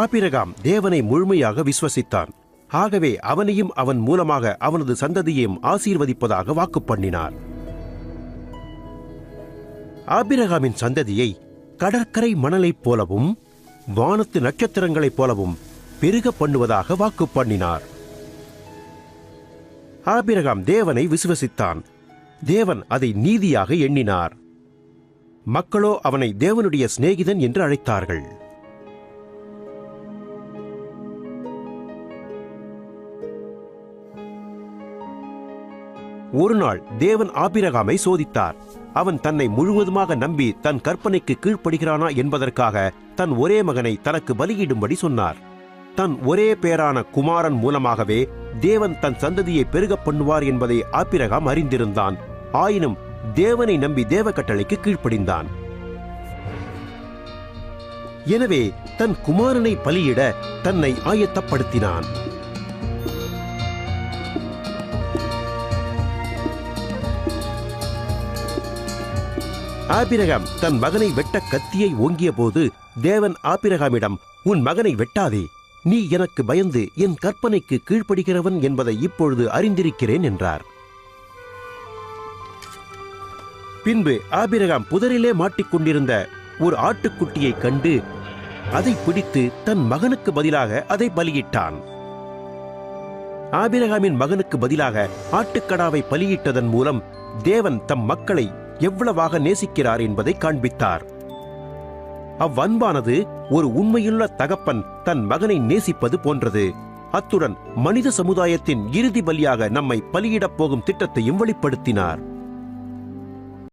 Abraham தேவனை முழுமையாக விசுவசித்தான். ஆகவே அவனையும் அவன் மூலமாக அவனது சந்ததியையும் ஆசீர்வதிப்பதாக வாக்கு பண்ணினார். ஆபிரகாமின் சந்ததியை கடற்கரை மணலைப் போலவும் வானத்து நட்சத்திரங்களைப் போலவும் பெருக பண்ணுவதாக வாக்கு பண்ணினார். ஆபிரகாம் தேவனை விசுவசித்தான். தேவன் அதை நீதியாக எண்ணினார். மக்களோ அவனை தேவனுடைய சிநேகிதன் என்று அழைத்தார்கள். ஒரு நாள் தேவன் ஆபிரகாமை சோதித்தார். அவன் தன்னை முழுவதுமாக நம்பி தன் கற்பனைக்கு கீழ்ப்படுகிறானா என்பதற்காக தன் ஒரே மகனை தனக்கு பலியிடும்படி சொன்னார். தன் ஒரே பேரான குமாரன் மூலமாகவே தேவன் தன் சந்ததியை பெருகப் பண்ணுவார் என்பதை ஆபிரகாம் அறிந்திருந்தான். ஆயினும் தேவனை நம்பி தேவ கட்டளைக்கு கீழ்ப்படிந்தான். எனவே தன் குமாரனை பலியிட தன்னை ஆயத்தப்படுத்தினான். ஆபிரகாம் தன் மகனை வெட்ட கத்தியை ஓங்கிய போது தேவன் ஆபிரகாமிடம் உன் மகனை வெட்டாதே. நீ எனக்கு பயந்து என் கற்பனைக்கு கீழ்ப்படுகிறவன் என்பதை இப்பொழுது அறிந்திருக்கிறேன் என்றார். பின்பு ஆபிரகாம் புதரிலே மாட்டிக்கொண்டிருந்த ஒரு ஆட்டுக்குட்டியைக் கண்டு அதை பிடித்து தன் மகனுக்கு பதிலாக அதை பலியிட்டான். ஆபிரகாமின் மகனுக்கு பதிலாக ஆட்டுக்கடாவை பலியிட்டதன் மூலம் தேவன் தம் மக்களை எவ்வளவாக நேசிக்கிறார் என்பதை காண்பித்தார். அவ்வன்பானது ஒரு உண்மையுள்ள தகப்பன் தன் மகனை நேசிப்பது போன்றது. அத்துடன் மனித சமுதாயத்தின் இறுதி பலியாக நம்மை பலியிடப் போகும் திட்டத்தையும் வெளிப்படுத்தினார்.